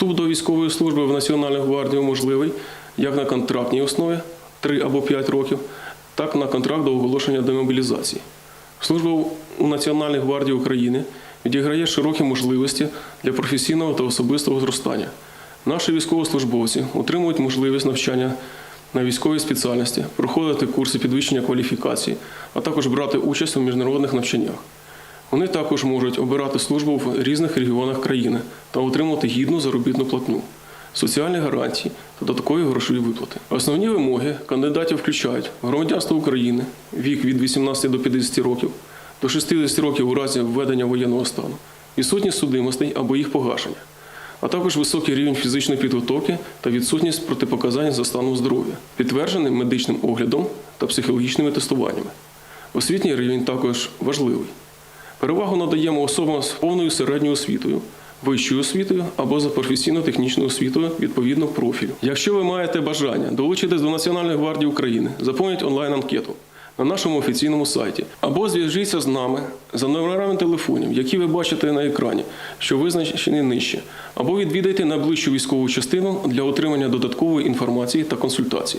Вступ до військової служби в Національну гвардію можливий як на контрактній основі 3 або 5 років, так і на контракт до оголошення демобілізації. Служба у Національній гвардії України відіграє широкі можливості для професійного та особистого зростання. Наші військовослужбовці отримують можливість навчання на військовій спеціальності, проходити курси підвищення кваліфікації, а також брати участь у міжнародних навчаннях. Вони також можуть обирати службу в різних регіонах країни та отримувати гідну заробітну платню, соціальні гарантії та додаткові грошові виплати. Основні вимоги кандидатів включають громадянство України, вік від 18 до 50 років, до 60 років у разі введення воєнного стану, відсутність судимостей або їх погашення, а також високий рівень фізичної підготовки та відсутність протипоказань за станом здоров'я, підтверджений медичним оглядом та психологічними тестуваннями. Освітній рівень також важливий. Перевагу надаємо особам з повною середньою освітою, вищою освітою або за професійно-технічною освітою відповідно профілю. Якщо ви маєте бажання долучитись до Національної гвардії України, заповніть онлайн-анкету на нашому офіційному сайті або зв'яжіться з нами за номерами телефонів, які ви бачите на екрані, що визначені нижче, або відвідайте найближчу військову частину для отримання додаткової інформації та консультацій.